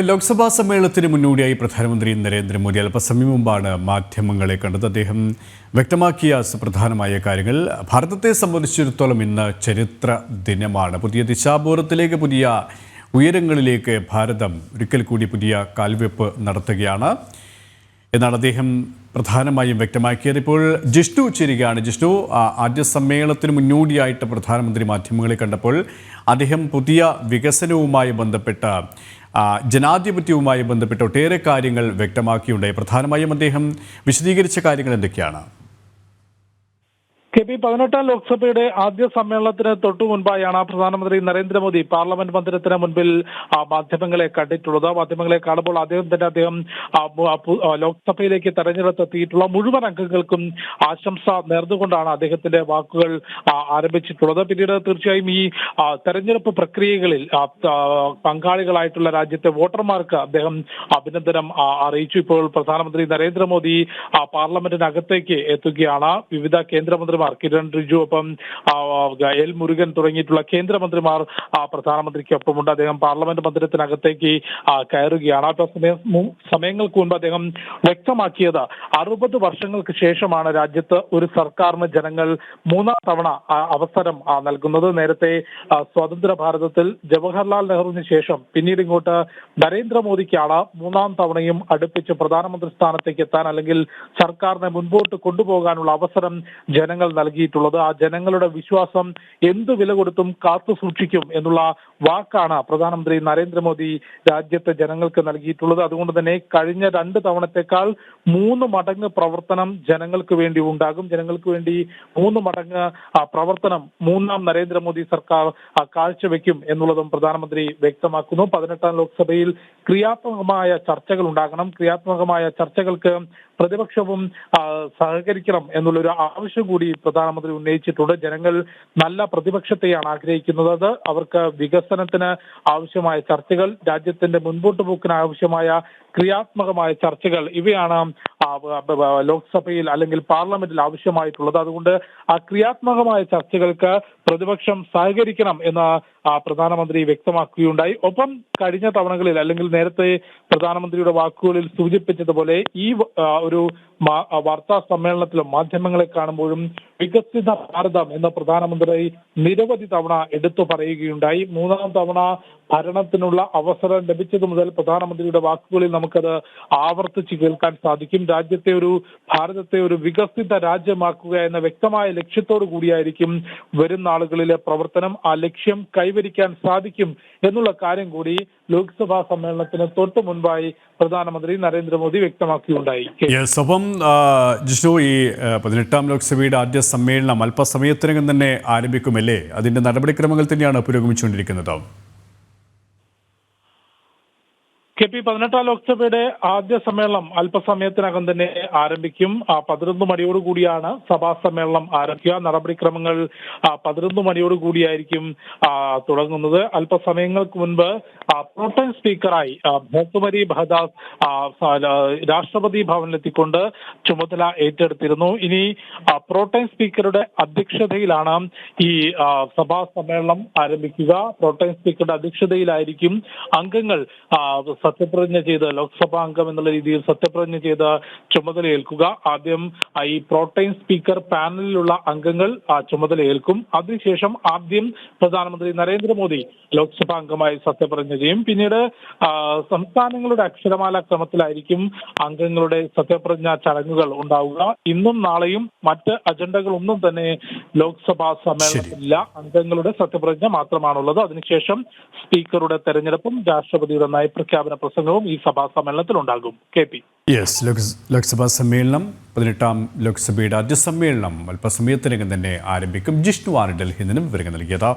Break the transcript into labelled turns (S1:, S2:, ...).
S1: ലോക്സഭാ സമ്മേളനത്തിന് മുന്നോടിയായി പ്രധാനമന്ത്രി നരേന്ദ്രമോദി അല്പസമയം മുമ്പാണ് മാധ്യമങ്ങളെ കണ്ടത്. അദ്ദേഹം വ്യക്തമാക്കിയ സുപ്രധാനമായ കാര്യങ്ങൾ. ഭാരതത്തെ സംബന്ധിച്ചിടത്തോളം ഇന്ന് ചരിത്ര ദിനമാണ്. പുതിയ ദിശാബോധത്തിലേക്ക് പുതിയ ഉയരങ്ങളിലേക്ക് ഭാരതം ഒരിക്കൽ കൂടി പുതിയ കാൽവെപ്പ് നടത്തുകയാണ് എന്നാണ് അദ്ദേഹം പ്രധാനമായും വ്യക്തമാക്കിയത് ഇപ്പോൾ ജിഷ്ണു ചേരുകയാണ് ജിഷ്ണു ആദ്യ സമ്മേളനത്തിന് മുന്നോടിയായിട്ട് പ്രധാനമന്ത്രി മാധ്യമങ്ങളെ കണ്ടപ്പോൾ അദ്ദേഹം പുതിയ വികസനവുമായി ബന്ധപ്പെട്ട ജനാധിപത്യവുമായി ബന്ധപ്പെട്ട ഒട്ടേറെ കാര്യങ്ങൾ വ്യക്തമാക്കിയുണ്ടായി. പ്രധാനമായും അദ്ദേഹം വിശദീകരിച്ച കാര്യങ്ങൾ എന്തൊക്കെയാണ്?
S2: കെ പി പതിനെട്ടാം ലോക്സഭയുടെ ആദ്യ സമ്മേളനത്തിന് തൊട്ടു മുൻപായാണ് പ്രധാനമന്ത്രി നരേന്ദ്രമോദി പാർലമെന്റ് മന്ദിരത്തിന് മുൻപിൽ മാധ്യമങ്ങളെ കണ്ടിട്ടുള്ളത്. മാധ്യമങ്ങളെ കാണുമ്പോൾ അദ്ദേഹം തന്നെ അദ്ദേഹം ലോക്സഭയിലേക്ക് തെരഞ്ഞെടുത്തെത്തിയിട്ടുള്ള മുഴുവൻ അംഗങ്ങൾക്കും ആശംസ നേർന്നുകൊണ്ടാണ് അദ്ദേഹത്തിന്റെ വാക്കുകൾ ആരംഭിച്ചിട്ടുള്ളത്. പിന്നീട് തീർച്ചയായും ഈ തെരഞ്ഞെടുപ്പ് പ്രക്രിയകളിൽ പങ്കാളികളായിട്ടുള്ള രാജ്യത്തെ വോട്ടർമാർക്ക് അദ്ദേഹം അഭിനന്ദനം അറിയിച്ചു. ഇപ്പോൾ പ്രധാനമന്ത്രി നരേന്ദ്രമോദി പാർലമെന്റിനകത്തേക്ക് എത്തുകയാണ്. വിവിധ കേന്ദ്രമന്ത്രിമാർ കിരൺ റിജു ഒപ്പം എൽ മുരുകൻ തുടങ്ങിയിട്ടുള്ള കേന്ദ്രമന്ത്രിമാർ പ്രധാനമന്ത്രിക്കൊപ്പമുണ്ട്. അദ്ദേഹം പാർലമെന്റ് മന്ദിരത്തിനകത്തേക്ക് കയറുകയാണ്. അല്പ സമയം മു- സമയങ്ങൾക്ക് മുൻപ് അദ്ദേഹം വ്യക്തമാക്കിയത് അറുപത് വർഷങ്ങൾക്ക് ശേഷമാണ് രാജ്യത്ത് ഒരു സർക്കാരിന് ജനങ്ങൾ മൂന്നാം തവണ അവസരം നൽകുന്നത്. നേരത്തെ സ്വതന്ത്ര ഭാരതത്തിൽ ജവഹർലാൽ നെഹ്റുവിന് ശേഷം പിന്നീട് ഇങ്ങോട്ട് നരേന്ദ്രമോദിക്കാണ് മൂന്നാം തവണയും അടുപ്പിച്ച് പ്രധാനമന്ത്രി സ്ഥാനത്തേക്ക് എത്താൻ അല്ലെങ്കിൽ സർക്കാരിനെ മുൻപോട്ട് കൊണ്ടുപോകാനുള്ള അവസരം ജനങ്ങൾ നൽകിയിട്ടുള്ളത്. ആ ജനങ്ങളുടെ വിശ്വാസം എന്ത് വില കൊടുത്തും കാത്തു സൂക്ഷിക്കും എന്നുള്ള വാക്കാണ് പ്രധാനമന്ത്രി നരേന്ദ്രമോദി രാജ്യത്തെ ജനങ്ങൾക്ക് നൽകിയിട്ടുള്ളത്. അതുകൊണ്ട് തന്നെ കഴിഞ്ഞ രണ്ട് തവണത്തെക്കാൾ മൂന്ന് മടങ്ങ് പ്രവർത്തനം ജനങ്ങൾക്ക് വേണ്ടി ഉണ്ടാകും. ജനങ്ങൾക്ക് വേണ്ടി മൂന്ന് മടങ്ങ് പ്രവർത്തനം മൂന്നാം നരേന്ദ്രമോദി സർക്കാർ കാഴ്ചവെക്കും എന്നുള്ളതും പ്രധാനമന്ത്രി വ്യക്തമാക്കുന്നു. പതിനെട്ടാം ലോക്സഭയിൽ ക്രിയാത്മകമായ ചർച്ചകൾ ഉണ്ടാകണം. ക്രിയാത്മകമായ ചർച്ചകൾക്ക് പ്രതിപക്ഷവും സഹകരിക്കണം എന്നുള്ള ഒരു ആവശ്യം കൂടി പ്രധാനമന്ത്രി ഉന്നയിച്ചിട്ടുണ്ട്. ജനങ്ങൾ നല്ല പ്രതിപക്ഷത്തെയാണ് ആഗ്രഹിക്കുന്നത്. അവർക്ക് വികസനത്തിന് ആവശ്യമായ ചർച്ചകൾ രാജ്യത്തിന്റെ മുൻപോട്ട് പോക്കിന് ആവശ്യമായ ക്രിയാത്മകമായ ചർച്ചകൾ ഇവയാണ് ലോക്സഭയിൽ അല്ലെങ്കിൽ പാർലമെന്റിൽ ആവശ്യമായിട്ടുള്ളത്. അതുകൊണ്ട് ആ ക്രിയാത്മകമായ ചർച്ചകൾക്ക് പ്രതിപക്ഷം സഹകരിക്കണം എന്ന് പ്രധാനമന്ത്രി വ്യക്തമാക്കുകയുണ്ടായി. ഒപ്പം കഴിഞ്ഞ തവണകളിൽ അല്ലെങ്കിൽ നേരത്തെ പ്രധാനമന്ത്രിയുടെ വാക്കുകളിൽ സൂചിപ്പിച്ചതുപോലെ ഈ ഒരു വാർത്താ സമ്മേളനത്തിലും മാധ്യമങ്ങളെ കാണുമ്പോഴും വികസിത ഭാരതം എന്ന പ്രധാനമന്ത്രി നിരവധി തവണ എടുത്തു പറയുകയുണ്ടായി. മൂന്നാം തവണ ഭരണത്തിനുള്ള അവസരം ലഭിച്ചത് മുതൽ പ്രധാനമന്ത്രിയുടെ വാക്കുകളിൽ നമുക്കത് ആവർത്തിച്ച് കേൾക്കാൻ സാധിക്കും. രാജ്യത്തെ ഒരു ഭാരതത്തെ ഒരു വികസിത രാജ്യമാക്കുക എന്ന വ്യക്തമായ ലക്ഷ്യത്തോടു കൂടിയായിരിക്കും വരും നാളുകളിലെ പ്രവർത്തനം. ആ ലക്ഷ്യം കൈവരിക്കാൻ സാധിക്കും എന്നുള്ള കാര്യം കൂടി ലോക്സഭാ സമ്മേളനത്തിന് തൊട്ടു മുൻപായി പ്രധാനമന്ത്രി നരേന്ദ്രമോദി വ്യക്തമാക്കിയുണ്ടായി.
S1: അപ്പം ജിഷു ഈ പതിനെട്ടാം ലോക്സഭയുടെ ആദ്യ സമ്മേളനം അല്പസമയത്തിനകം തന്നെ ആരംഭിക്കുമല്ലേ? അതിന്റെ നടപടിക്രമങ്ങൾ തന്നെയാണ് പുരോഗമിച്ചുകൊണ്ടിരിക്കുന്നത്.
S2: കെ പി പതിനെട്ടാം ലോക്സഭയുടെ ആദ്യ സമ്മേളനം അല്പസമയത്തിനകം തന്നെ ആരംഭിക്കും. പതിനൊന്ന് മണിയോട് കൂടിയാണ് സഭാ സമ്മേളനം ആരംഭിക്കുക. നടപടിക്രമങ്ങൾ പതിനൊന്ന് മണിയോട് കൂടിയായിരിക്കും തുടങ്ങുന്നത്. അല്പസമയങ്ങൾക്ക് മുൻപ് പ്രോട്ടൈം സ്പീക്കറായി ഭോക്കുമരി ബഹദാസ് രാഷ്ട്രപതി ഭവനിലെത്തിക്കൊണ്ട് ചുമതല ഏറ്റെടുത്തിരുന്നു. ഇനി പ്രോട്ടൈം സ്പീക്കറുടെ അധ്യക്ഷതയിലാണ് ഈ സഭാ സമ്മേളനം ആരംഭിക്കുക. പ്രോട്ടൈം സ്പീക്കറുടെ അധ്യക്ഷതയിലായിരിക്കും അംഗങ്ങൾ സത്യപ്രതിജ്ഞ ചെയ്ത് ലോക്സഭാ അംഗം എന്നുള്ള രീതിയിൽ സത്യപ്രതിജ്ഞ ചെയ്ത് ചുമതലയേൽക്കുക ആദ്യം ഈ പ്രോട്ടൈം സ്പീക്കർ പാനലിലുള്ള അംഗങ്ങൾ ആ, ചുമതലയേൽക്കും അതിനുശേഷം ആദ്യം പ്രധാനമന്ത്രി നരേന്ദ്രമോദി ലോക്സഭാ അംഗമായി സത്യപ്രതിജ്ഞ ചെയ്യും. പിന്നീട് സംസ്ഥാനങ്ങളുടെ അക്ഷരമാല ക്രമത്തിലായിരിക്കും അംഗങ്ങളുടെ സത്യപ്രതിജ്ഞ ചടങ്ങുകൾ ഉണ്ടാവുക. ഇന്നും നാളെയും മറ്റ് അജണ്ടകളൊന്നും തന്നെ ലോക്സഭാ സമ്മേളനത്തിലില്ല. അംഗങ്ങളുടെ സത്യപ്രതിജ്ഞ മാത്രമാണുള്ളത്. അതിനുശേഷം സ്പീക്കറുടെ തെരഞ്ഞെടുപ്പും രാഷ്ട്രപതിയുടെ നയപ്രഖ്യാപന പ്രസംഗവും ഈ സഭാ സമ്മേളനത്തിൽ ഉണ്ടാകും കെ പി.
S1: യെസ് ലോക്സ് ലോക്സഭാ സമ്മേളനം പതിനെട്ടാം ലോക്സഭയുടെ ആദ്യ സമ്മേളനം അല്പസമയത്തിനകം തന്നെ ആരംഭിക്കും. ജിഷ്ണു ആണ് ഡൽഹിയിൽ നിന്നും വിവരങ്ങൾ നൽകിയത്.